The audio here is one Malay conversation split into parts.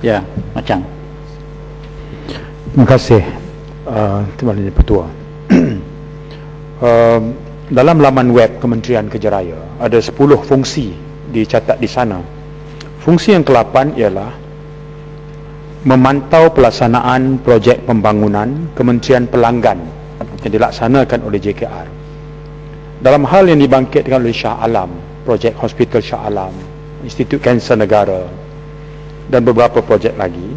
Ya, macam. Terima kasih. Uh, Terima kasih Petua. uh, dalam laman web Kementerian Kejaraya ada 10 fungsi dicatat di sana. Fungsi yang ke-8 ialah memantau pelaksanaan projek pembangunan Kementerian Pelanggan yang dilaksanakan oleh JKR. Dalam hal yang dibangkitkan oleh Shah Alam, projek Hospital Shah Alam, Institut Kanser Negara dan beberapa projek lagi,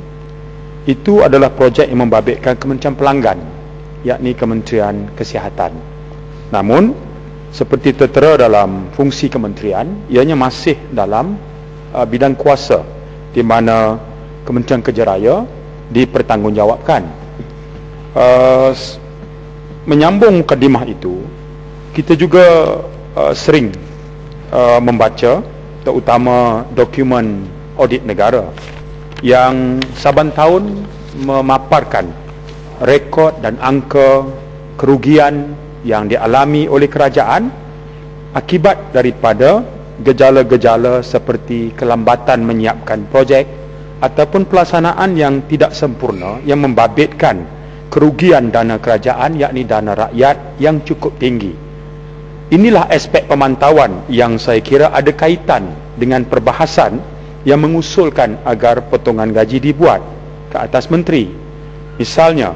itu adalah projek yang membabitkan Kementerian Pelanggan, yakni Kementerian Kesihatan. Namun, seperti tertera dalam fungsi kementerian, ianya masih dalam uh, bidang kuasa di mana Kementerian Kejaraya dipertanggungjawabkan. Uh, menyambung mukadimah itu, kita juga uh, sering uh, membaca terutama dokumen audit negara yang saban tahun memaparkan rekod dan angka kerugian yang dialami oleh kerajaan akibat daripada gejala-gejala seperti kelambatan menyiapkan projek ataupun pelaksanaan yang tidak sempurna yang membabitkan kerugian dana kerajaan yakni dana rakyat yang cukup tinggi. Inilah aspek pemantauan yang saya kira ada kaitan dengan perbahasan yang mengusulkan agar potongan gaji dibuat ke atas menteri. Misalnya,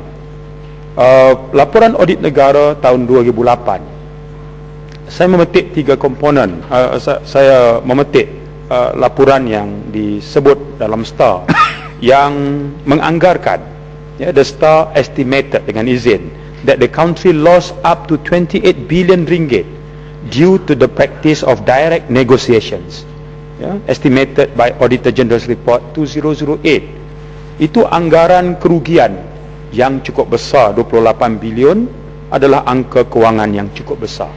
uh, laporan audit negara tahun 2008. Saya memetik tiga komponen. Uh, saya memetik uh, laporan yang disebut dalam STAR yang menganggarkan ya, the STAR estimated dengan izin that the country lost up to 28 billion ringgit due to the practice of direct negotiations ya, estimated by Auditor General's Report 2008 itu anggaran kerugian yang cukup besar 28 bilion adalah angka kewangan yang cukup besar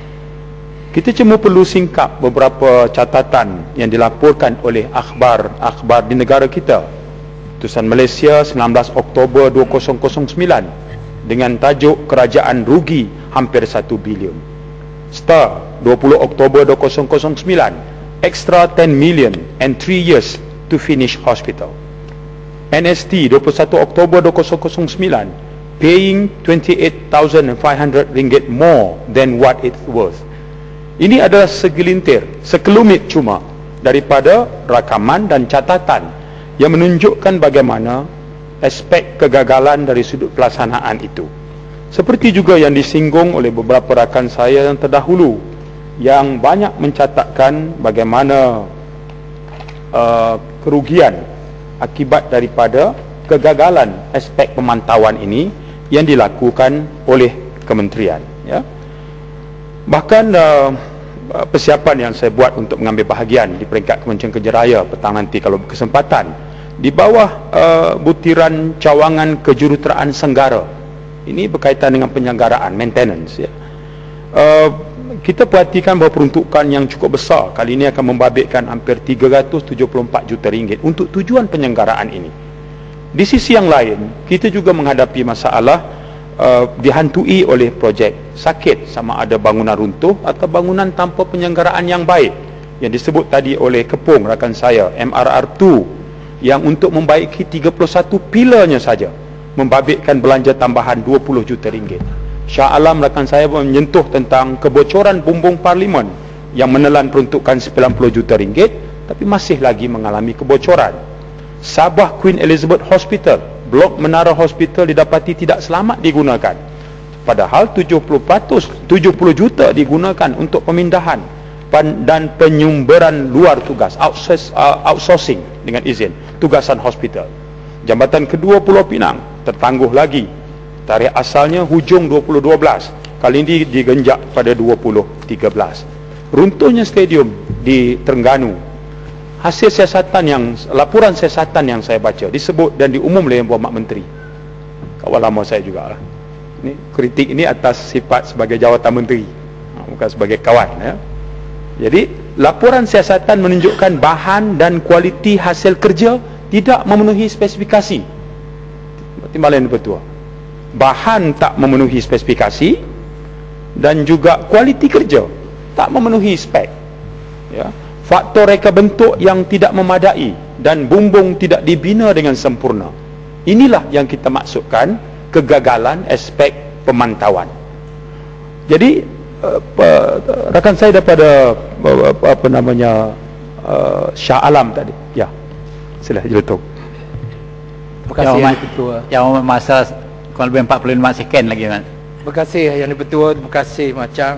kita cuma perlu singkap beberapa catatan yang dilaporkan oleh akhbar-akhbar di negara kita. Tusan Malaysia 19 Oktober 2009 dengan tajuk Kerajaan Rugi hampir 1 bilion. Star 20 Oktober 2009 Extra 10 million and 3 years to finish hospital. NST 21 Oktober 2009 paying 28,500 ringgit more than what it's worth. Ini adalah segelintir, sekelumit cuma daripada rakaman dan catatan yang menunjukkan bagaimana aspek kegagalan dari sudut pelaksanaan itu. Seperti juga yang disinggung oleh beberapa rakan saya yang terdahulu yang banyak mencatatkan bagaimana uh, kerugian akibat daripada kegagalan aspek pemantauan ini yang dilakukan oleh kementerian ya. Bahkan uh, persiapan yang saya buat untuk mengambil bahagian di peringkat Kementerian Kejaraya petang nanti kalau berkesempatan di bawah uh, butiran cawangan kejuruteraan Senggara ini berkaitan dengan penyelenggaraan maintenance ya. Uh, kita perhatikan bahawa peruntukan yang cukup besar kali ini akan membabitkan hampir 374 juta ringgit untuk tujuan penyelenggaraan ini. Di sisi yang lain kita juga menghadapi masalah uh, dihantui oleh projek sakit sama ada bangunan runtuh atau bangunan tanpa penyelenggaraan yang baik yang disebut tadi oleh Kepung rakan saya MRR2 yang untuk membaiki 31 pilarnya saja membabitkan belanja tambahan 20 juta ringgit Syah Alam rakan saya menyentuh tentang kebocoran bumbung parlimen yang menelan peruntukan 90 juta ringgit tapi masih lagi mengalami kebocoran. Sabah Queen Elizabeth Hospital blok menara hospital didapati tidak selamat digunakan. Padahal 70 70 juta digunakan untuk pemindahan dan penyumberan luar tugas uh, outsourcing dengan izin tugasan hospital. Jambatan kedua Pulau Pinang tertangguh lagi tarikh asalnya hujung 2012 kali ini digenjak pada 2013 runtuhnya stadium di Terengganu. Hasil siasatan yang laporan siasatan yang saya baca disebut dan diumum oleh Puan Mak Menteri. Kawan lama saya juga lah. ini kritik ini atas sifat sebagai jawatan menteri ha, bukan sebagai kawan ya. jadi laporan siasatan menunjukkan bahan dan kualiti hasil kerja tidak memenuhi spesifikasi. Timbalan betul bahan tak memenuhi spesifikasi dan juga kualiti kerja tak memenuhi spek ya faktor reka bentuk yang tidak memadai dan bumbung tidak dibina dengan sempurna. Inilah yang kita maksudkan kegagalan aspek pemantauan. Jadi uh, rakan saya daripada uh, apa namanya uh, Shah Alam tadi. Ya. Sila jeletuk. Terima kasih yang, yang Ketua. Yang masa kurang lebih 45 second lagi Mas. Terima kasih Yang Ketua. Terima kasih Macam.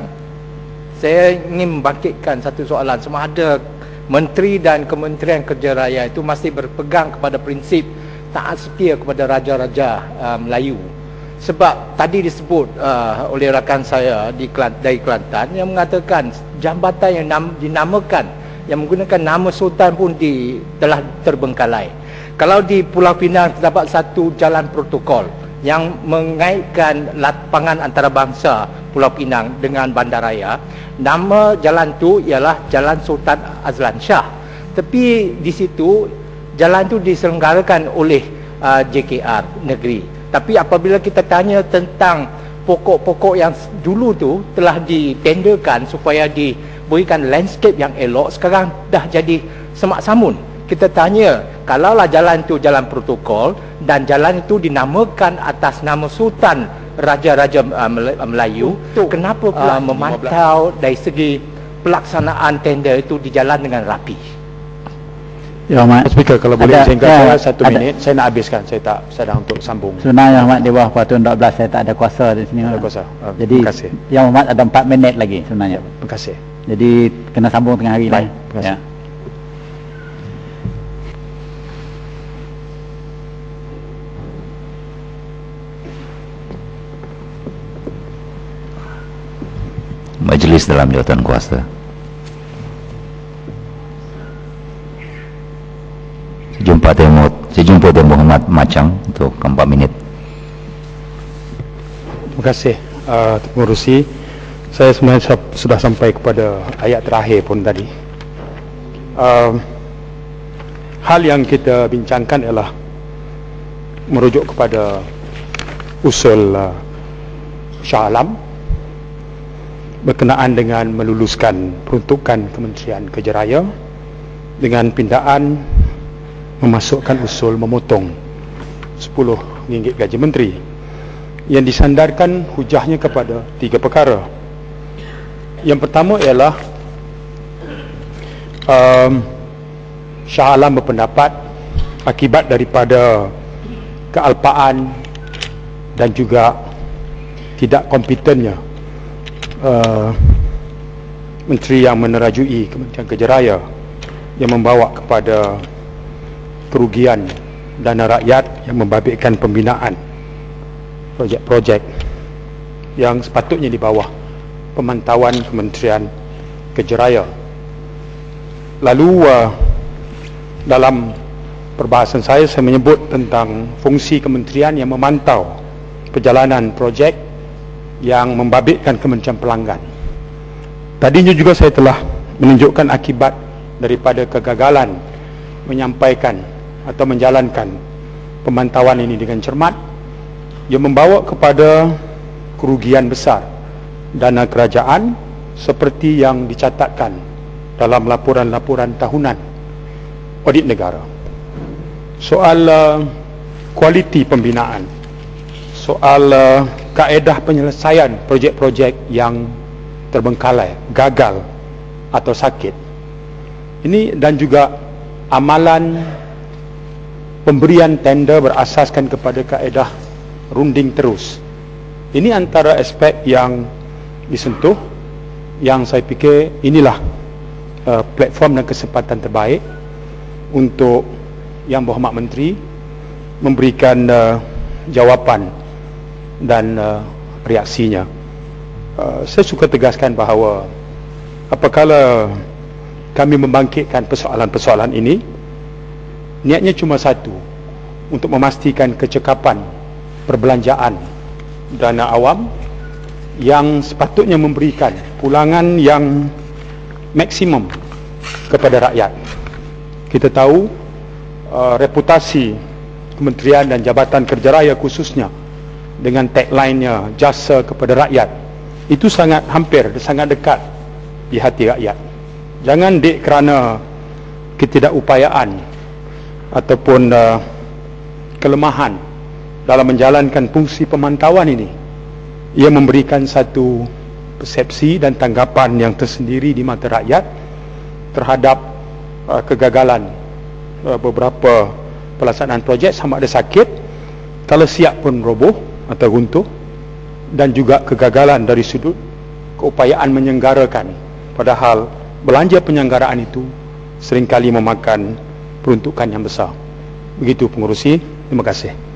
Saya ingin membangkitkan satu soalan. Sama ada Menteri dan Kementerian Kerja Raya itu masih berpegang kepada prinsip taat setia kepada Raja-Raja uh, Melayu. Sebab tadi disebut uh, oleh rakan saya di dari Kelantan yang mengatakan jambatan yang nam, dinamakan yang menggunakan nama sultan pun di, telah terbengkalai. Kalau di Pulau Pinang terdapat satu jalan protokol yang mengaitkan lapangan antarabangsa Pulau Pinang dengan bandaraya. Nama jalan tu ialah Jalan Sultan Azlan Shah. Tapi di situ jalan tu diselenggarakan oleh uh, JKR negeri. Tapi apabila kita tanya tentang pokok-pokok yang dulu tu telah ditenderkan supaya diberikan landscape yang elok sekarang dah jadi semak samun kita tanya kalaulah jalan tu jalan protokol dan jalan itu dinamakan atas nama sultan raja-raja uh, Melayu Untuk kenapa pula uh, memantau 15. dari segi pelaksanaan tender itu dijalan dengan rapi? Ya Ahmad. Speaker kalau boleh ada, singkat ya, saya satu ada. minit. Saya nak habiskan. Saya tak sedang untuk sambung. Sebenarnya Ahmad di bawah peraturan 12 saya tak ada kuasa di sini ada kuasa. Uh, jadi terima kasih. Yang Ahmad ada 4 minit lagi sebenarnya. Terima kasih. Jadi kena sambung tengah hari Baik, terima kasih. Ya. Majlis dalam jawatan kuasa. Jumpa temu sejumpa temu Muhammad Macang untuk keempat minit. Terima kasih uh, pengurusi saya sebenarnya sudah sampai kepada ayat terakhir pun tadi. Uh, hal yang kita bincangkan ialah merujuk kepada usul uh, Shah Alam berkenaan dengan meluluskan peruntukan Kementerian Kejaraya dengan pindaan memasukkan usul memotong RM10 gaji menteri yang disandarkan hujahnya kepada tiga perkara. Yang pertama ialah um, Shah Alam berpendapat akibat daripada kealpaan dan juga tidak kompetennya uh, menteri yang menerajui Kementerian Kejaraya yang membawa kepada kerugian dana rakyat yang membabitkan pembinaan projek-projek yang sepatutnya di bawah pemantauan Kementerian Kejaraya. Lalu uh, dalam perbahasan saya saya menyebut tentang fungsi kementerian yang memantau perjalanan projek yang membabitkan kementerian pelanggan. Tadinya juga saya telah menunjukkan akibat daripada kegagalan menyampaikan atau menjalankan pemantauan ini dengan cermat yang membawa kepada kerugian besar dana kerajaan seperti yang dicatatkan dalam laporan-laporan tahunan audit negara. Soal uh, kualiti pembinaan, soal uh, kaedah penyelesaian projek-projek yang terbengkalai, gagal atau sakit. Ini dan juga amalan pemberian tender berasaskan kepada kaedah runding terus. Ini antara aspek yang disentuh yang saya fikir inilah uh, platform dan kesempatan terbaik untuk Yang Berhormat Menteri memberikan uh, jawapan dan uh, reaksinya. Uh, saya suka tegaskan bahawa apakala kami membangkitkan persoalan-persoalan ini, niatnya cuma satu, untuk memastikan kecekapan perbelanjaan dana awam yang sepatutnya memberikan pulangan yang maksimum kepada rakyat. Kita tahu uh, reputasi kementerian dan jabatan kerja raya khususnya dengan tagline-nya jasa kepada rakyat. Itu sangat hampir sangat dekat di hati rakyat. Jangan dek kerana ketidakupayaan ataupun uh, kelemahan dalam menjalankan fungsi pemantauan ini. Ia memberikan satu persepsi dan tanggapan yang tersendiri di mata rakyat terhadap uh, kegagalan uh, beberapa pelaksanaan projek. Sama ada sakit kalau siap pun roboh atau runtuh dan juga kegagalan dari sudut keupayaan menyenggarakan. Padahal belanja penyelenggaraan itu seringkali memakan peruntukan yang besar. Begitu pengurusi. Terima kasih